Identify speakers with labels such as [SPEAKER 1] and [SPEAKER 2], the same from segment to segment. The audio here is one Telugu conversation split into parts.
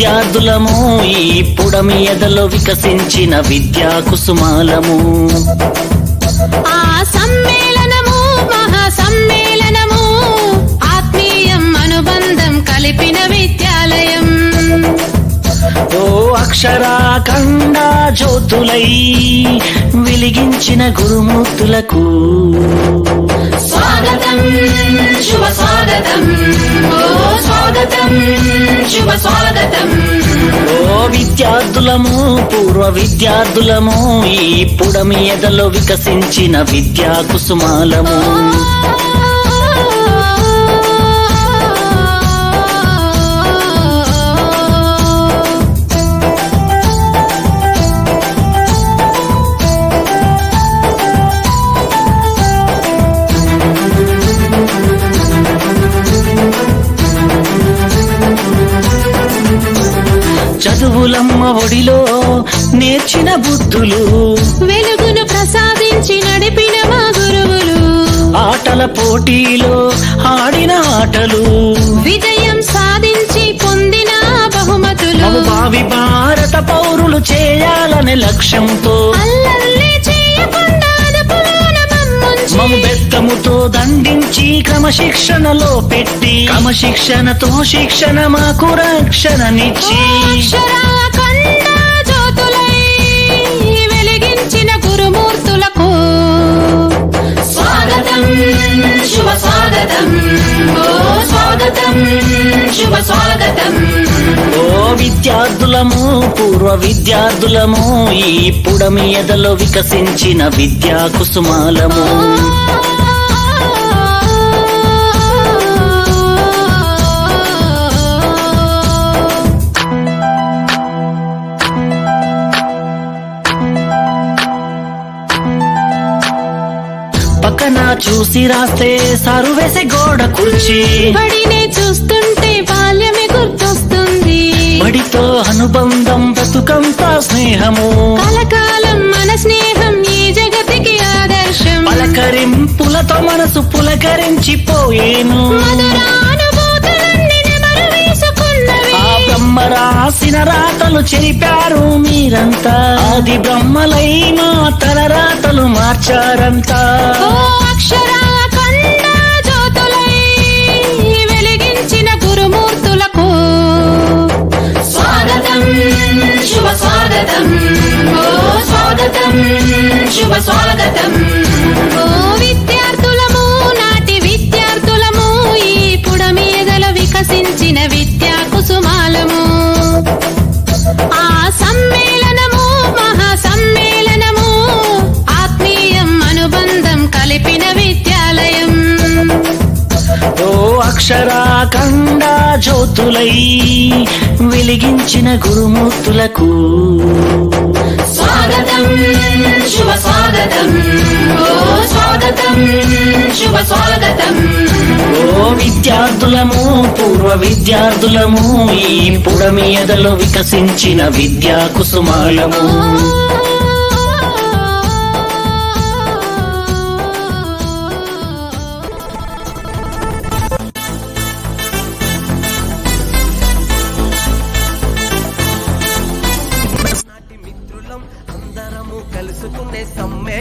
[SPEAKER 1] విద్యార్థులము ఈ పుడమి ఎదలో వికసించిన విద్యా కుసుమాలము.
[SPEAKER 2] ఆ సమ్మేళనము మహా సమ్మేళనము ఆత్మీయం అనుబంధం కలిపిన విద్యాలయం.
[SPEAKER 1] ఓ అక్షరాఖండ జ్యోతులై వెలిగించిన గురుమూర్తులకు
[SPEAKER 2] స్వాగతం స్వాగతం. శుభ స్వాగతం.
[SPEAKER 1] ఓ విద్యార్థులము పూర్వ విద్యార్థులము ఈ పుడమి ఎదలో వికసించిన విద్యా కుసుమాలము. చదువులమ్మ ఒడిలో నేర్చిన బుద్ధులు.
[SPEAKER 2] వెలుగును ప్రసాదించి నడిపిన మా గురువులు.
[SPEAKER 1] ఆటల పోటీలో ఆడిన ఆటలు.
[SPEAKER 2] విజయం సాధించి పొందిన బహుమతులు.
[SPEAKER 1] భావి భారత పౌరులు చేయాలనే లక్ష్యంతో. మము బెత్తముతో దండించి క్రమశిక్షణలో పెట్టి. క్రమశిక్షణతో శిక్షణ మాకు రక్షణనిచ్చి.
[SPEAKER 2] శుభ స్వాగతం. ఓ స్వాగతం. శుభ స్వాగతం.
[SPEAKER 1] ఓ విద్యార్థులము పూర్వ విద్యార్థులము ఈ పుడమి ఎదలో వికసించిన విద్యా కుసుమాలము. చూసి రాస్తే సారు వేసే గోడ కుర్చీ.
[SPEAKER 2] బడినే చూస్తుంటే బాల్యమే గుర్తొస్తుంది.
[SPEAKER 1] బడితో అనుబంధం బ్రతుకంతా స్నేహము.
[SPEAKER 2] కలకాలం మన స్నేహం ఈ జగతికి ఆదర్శం.
[SPEAKER 1] పలకరింపులతో మనసు పులకరించిపోయేను. బ్రహ్మ రాసిన రాతలు చెరిపారు మీరంతా. ఆది బ్రహ్మలై మా తల రాతలు మార్చారంతా.
[SPEAKER 2] స్వాగతం. ఓ స్వాగతం. శుభ స్వాగతం. ఓ విద్యార్థులము నాటి విద్యార్థులము ఈ పుడమీదల వికసించిన విద్యా కుసుమాలము. ఆ సమ్మేళనము మహా సమ్మేళనము ఆత్మీయం అనుబంధం కలిపిన విద్యాలయం.
[SPEAKER 1] ఓ అక్షరాఖండ జ్యోతులై వెలిగించిన గురుమూర్తులకు.
[SPEAKER 2] స్వాగతం శుభ స్వాగతం. ఓ స్వాగతం శుభ స్వాగతం.
[SPEAKER 1] ఓ విద్యార్థులము పూర్వ విద్యార్థులము ఈ పుడమి ఎదలో వికసించిన విద్యా కుసుమాలము.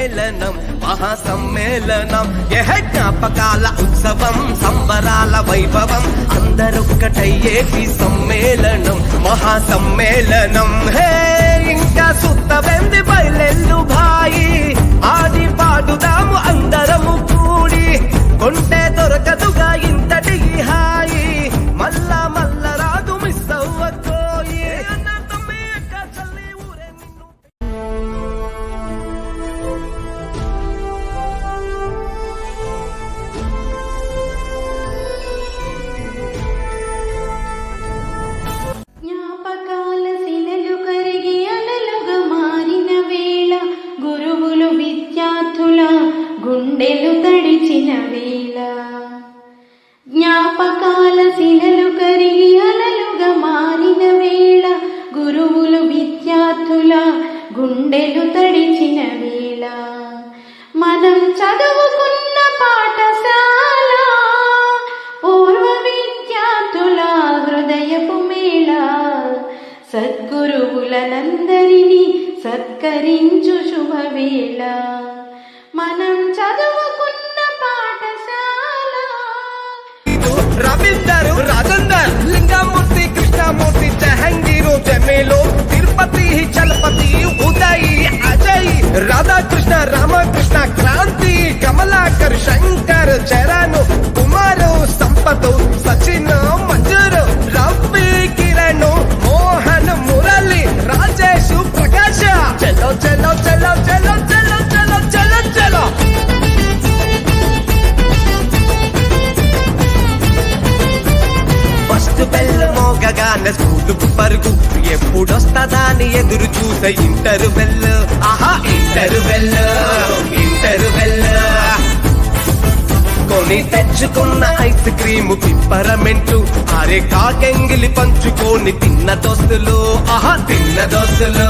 [SPEAKER 3] సమ్మేళనం మహా సమ్మేళనం ఎహ జ్ఞాపకాల ఉత్సవం సంబరాల వైభవం అందరొక్కటయ్యేటి సమ్మేళనం మహా సమ్మేళనం హే ఇంకా సుత్త వెంది బయలెల్లు భాయి ఆది పాడుదాము అందరము కూడి కొంటే జహంగీరు తిరుపతి చలపతి ఉదయ్ అజయ్ రాధాకృష్ణ రామకృష్ణ క్రాంతి కమలాకర్ శంకర్ చరణ్ కుమారు సంపత్ సచిన్ మంజూరు రవి కిరణ్ మోహన్ మురళి రాజేష్ ప్రకాశ్ చలో చలో చలో చలో బెల్ మోగగానే స్కూలుకు పరుగు. ఎప్పుడొస్తదా అని ఎదురు చూసే ఇంటర్ బెల్ ఆహా ఇంటర్ బెల్ ఇంటర్ బెల్ కొని తెచ్చుకున్న ఐస్ క్రీము పిప్పరమెంటు. అరే కాకెంగిలి పంచుకొని తిన్న దోస్తులు. ఆహా తిన్న దోస్తులు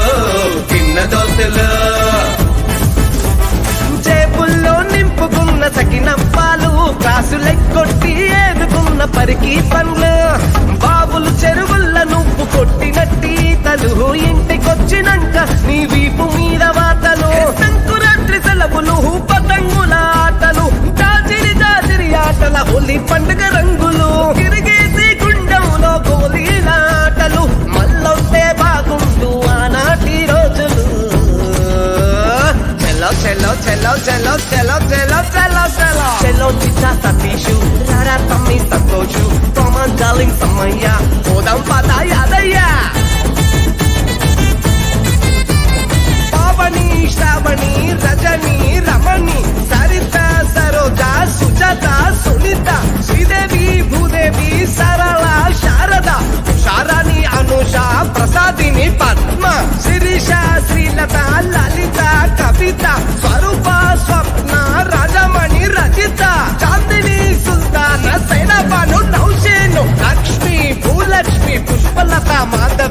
[SPEAKER 3] తిన్న దోస్తులు. జేబుల్లో నింపుకున్న సకినప్పాలు కాసులెక్కొట్టి ఏదుకున్న పరికి పండ్లు బాబులు చెరువుల్ల నువ్వు కొట్టినట్టి తలు ఇంటికొచ్చినంక నీ వీపు మీద వాతలు. I'm like.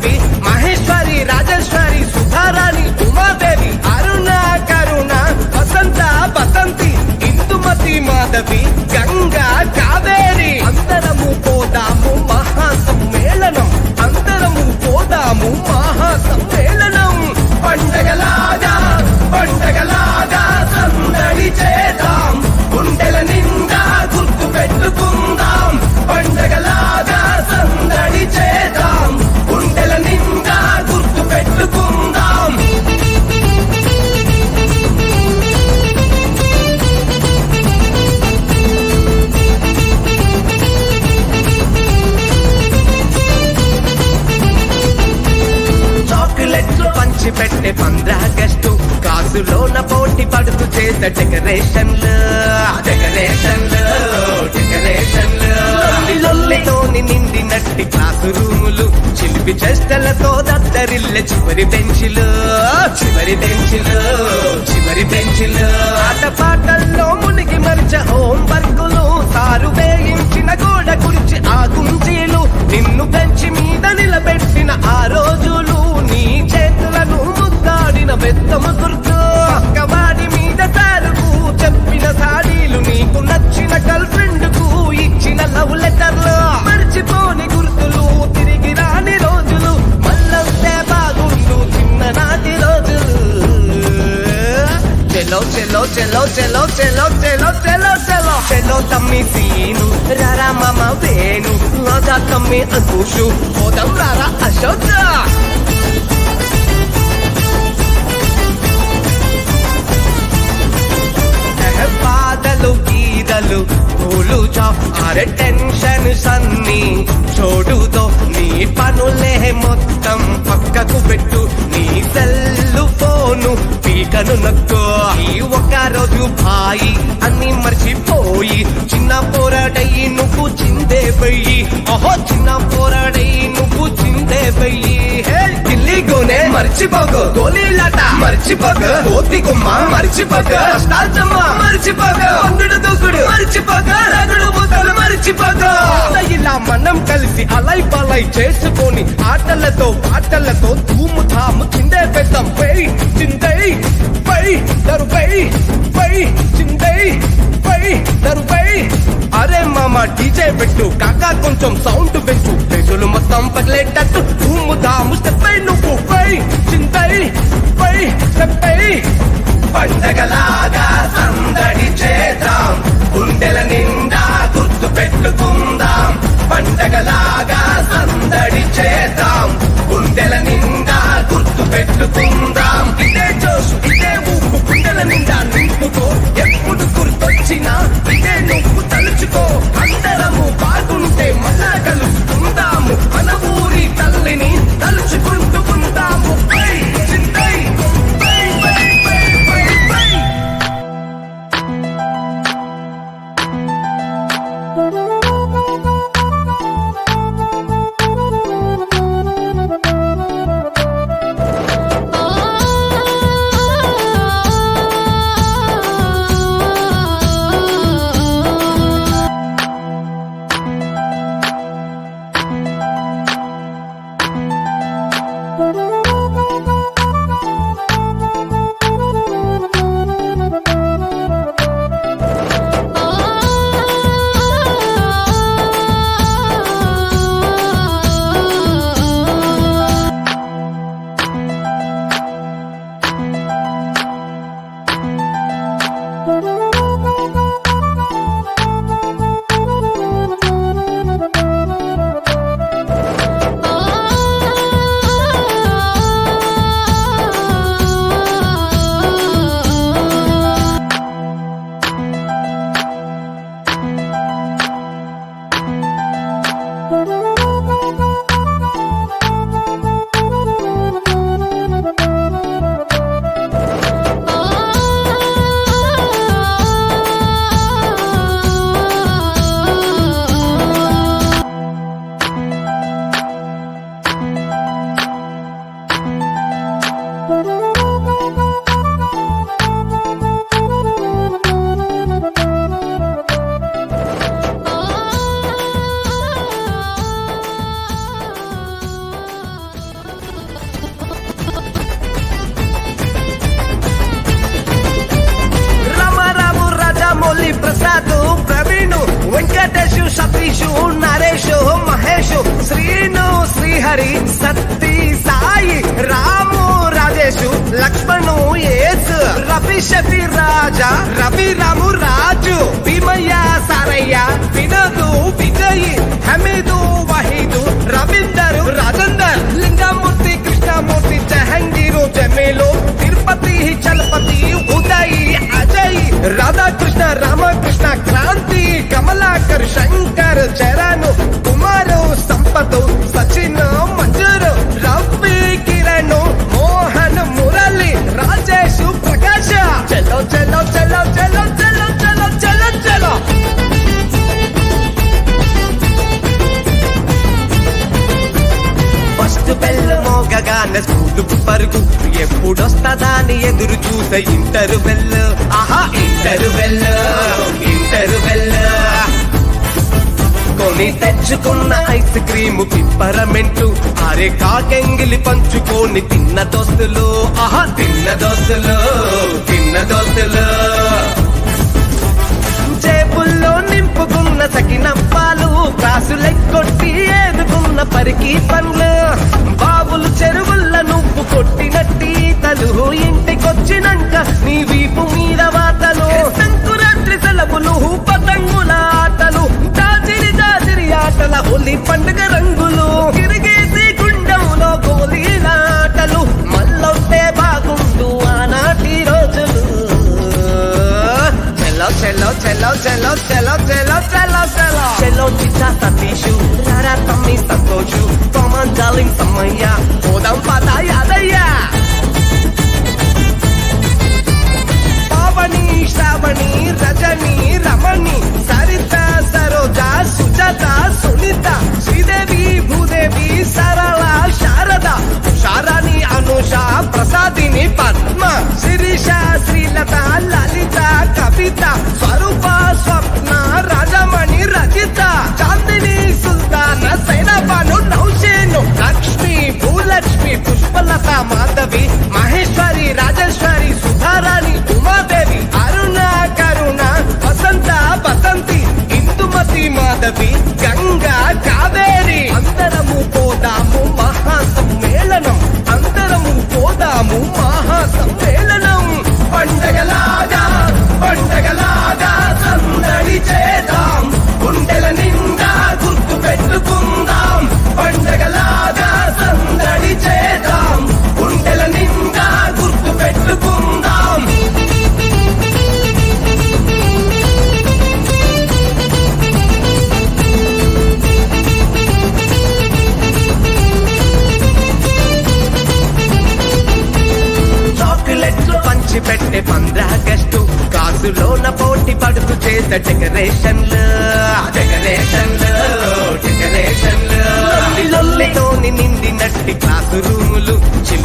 [SPEAKER 3] beat. నిండినట్టి క్లాసు రూములు చిలిపి చెష్టలతో దద్దరిల్లె చివరి బెంచ్లు చివరి బెంచ్లు చివరి బెంచ్లు. ఆట పాటల్లో మునిగి మరిచ హోం వర్కులు సారు వేయించిన గోడ గురించి ఆ గుంజీలు నిన్ను బెంచి మీద నిలబెట్టిన ఆ రోజులు నీ చేతులను ముద్దాడిన బెత్తము గుర్తు పక్కవాడి మీద తారుకు చెప్పిన సాడీలు నీకు నచ్చిన గర్ల్ ఫ్రెండ్కు ఇచ్చిన లవ్ లెటర్లు. చెలో చెలో చెలో చెలో చెలో చెలో చెలో చెలో. చెలో తమ్మి సీను రారా మామ వేణు. రాజా తమ్మి అంకుషు పోదాం రారా అశోక బాధలు గీదలు పూలు చా అరే టెన్షన్ సన్ని చోడుతో నీ పనులే మొత్తం పక్కకు పెట్టు. నీ సెల్లు ఫోను పీకను నక్కో. ఒక రోజు భాయి అన్ని మర్చిపోయి. చిన్న పోరాడయి నువ్వు చిందే పోయి ఓహో చిన్న మర్చిపోక. తోలీలాట మర్చిపోక. కోతి కుమ్మ మర్చిపోక. అష్టాచమ్మ మర్చిపోక. వండుడు దూకుడు మర్చిపోక. రగుడు బుతలు మరిచిపోతా. ఇలా మనం కలిసి అలై పలై చేసుకొని ఆటలతో పాటలతో తూము తాము చిందే పెద్దాం పై చిందై పై దరుపై పై చిందై పై దరుపై అరే మామ డీజే పెట్టు కాకా కొంచెం సౌండ్ పెంచు పెసులు మొత్తం పగిలేటట్టు తూము తాము స్టెప్ నువ్వు. పై స్టెప్ అయ్యి పండగలాగా సందడి చే గుర్తు ఇదే జోష్ ఇదే ఊపు గుండెల నిండా నింపుకో. ఎప్పుడు గుర్తొచ్చినా ఇదే నువ్వు తలుచుకో. అందరము బాగుంటే మళ్ళా కలుసుకుందాము. మన ఊరి తల్లిని తలుచుకుంటూ రవి రాజా రవి రాము రాజు. భీమయ్య సారయ్య వినదు విజయ్. హమీదు వహీదు రవీందర్ రాజందర్. లింగమూర్తి కృష్ణమూర్తి జహంగీరు జమేలు తిరుపతి చలపతి ఉదయ్ అజయ్. రాధాకృష్ణ రామకృష్ణ క్రాంతి కమలాకర్ శంకర్ చరణ్ కుమారు సంపత్. మోగగానే స్కూలు పరుగు. ఎప్పుడొస్తదా అని ఎదురు చూసే ఇంటరు బెల్ ఆహా ఇంటరు బెల్ ఇంటరు బెల్ కొని తెచ్చుకున్న ఐస్ క్రీము పిప్పరమెంటు. అరే కాకెంగిలి పంచుకొని తిన్న దోస్తులు. ఆహా తిన్న దోస్తులు తిన్న దోస్తులు. పట్టుకున్న సకినంపాలు కాసులెక్కొట్టి ఏదుకున్న పరికి పనులు. బాబులు చెరువుల్లో నువ్వు కొట్టినట్టి తలుహు ఇంటికొచ్చినాక నీవి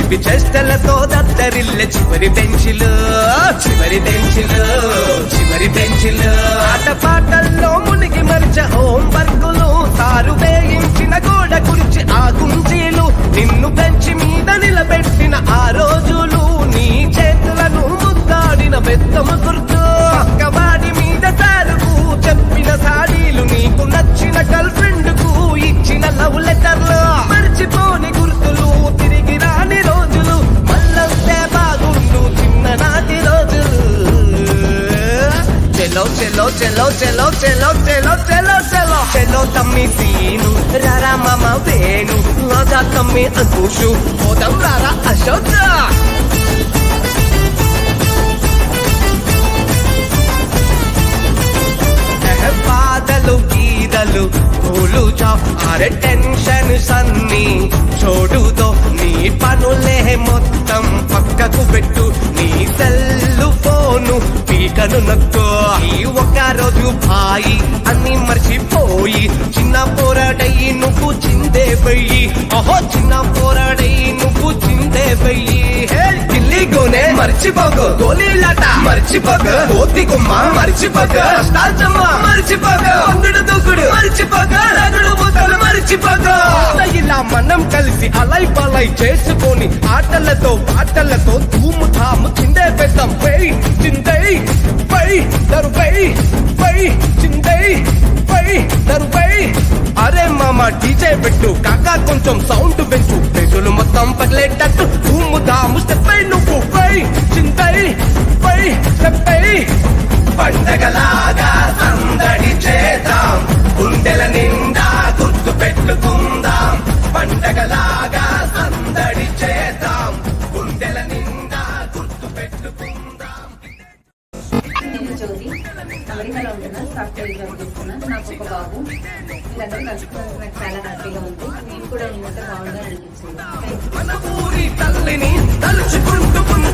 [SPEAKER 3] చిలిపి చేష్టలతో దద్దరిల్లె చివరి బెంచులు చివరి బెంచులు చివరి బెంచులు. ఆట పాటల్లో మునిగి మరిచ హోం వర్కులు తారు వేయించిన గోడ గురించి ఆ గుంజీలు నిన్ను పెంచి మీద నిలబెట్టిన ఆ రోజులు నీ చేతులను ముద్దాడిన బెత్తము గుర్తు పక్కవాడి మీద తారుకు చెప్పిన సాడీలు నీకు నచ్చిన గర్ల్ ఫ్రెండ్కు ఇచ్చిన లవ్ లెటర్లు. మర్చిపోని చెలో చెలో చెలో చెలో చెలో చెలో చెలో చెలో చెలో తమ్మి సీను రారా మామ వేణు రాజా తమ్మి అంకుషు పోదాం రారా అశోక్ బాధలు గీదలు పూలు చారే టెన్షన్ సన్ని చోటుతో నీ పనులే మొత్తం పక్కకు పెట్టు. నీ సెల్లు ఫోను పీకను నక్కో. ఈ ఒక రోజు భాయి అన్ని మర్చిపోయి. చిన్న పోరాడయి నువ్వు చిందే పోయి ఓహో చిన్న పోరాడయి నువ్వు చిందే పోయి హే గోనే మర్చిపోకు. గోలీలాట మర్చిపోకు. కోతి కుమ్మ మర్చిపోక. కష్టాచమ్మ మర్చిపోక. వంగుడు దూకుడు మర్చిపోక. రగుడు బుతలు మర్చిపోక. ఇలా మనం కలిసి అలై పలై చేసుకొని ఆటలతో పాటలతో ధూము ధాము చిందే పెద్దాం. పై చిందై పై దరు పై చిందై పై దరుపై అరే మామ డీజే పెట్టు. కాకా కొంచెం సౌండ్ పెంచు. పెసులు మొత్తం పగిలేటట్టు ధూము ధాము స్టెప్ పై నువ్వు పై పండగలాగా సందడి చేద్దాం గుండెల నిండా గుర్తు పెట్టుకుందాం పండగలాగా సందడి చేద్దాం గుండెల నిండా గుర్తు పెట్టుకుందాం
[SPEAKER 4] నేను జ్యోతి అమెరికాలో ఉంటున్నా సాఫ్ట్వేర్ జాబ్ చేస్తున్నాను నాకు ఒక బాబు. వీళ్ళందరూ నాకు చాలా హ్యాపీగా ఉంది. నేను కూడా బాగుందని అనిపించింది.
[SPEAKER 3] మన ఊరి తల్లిని పై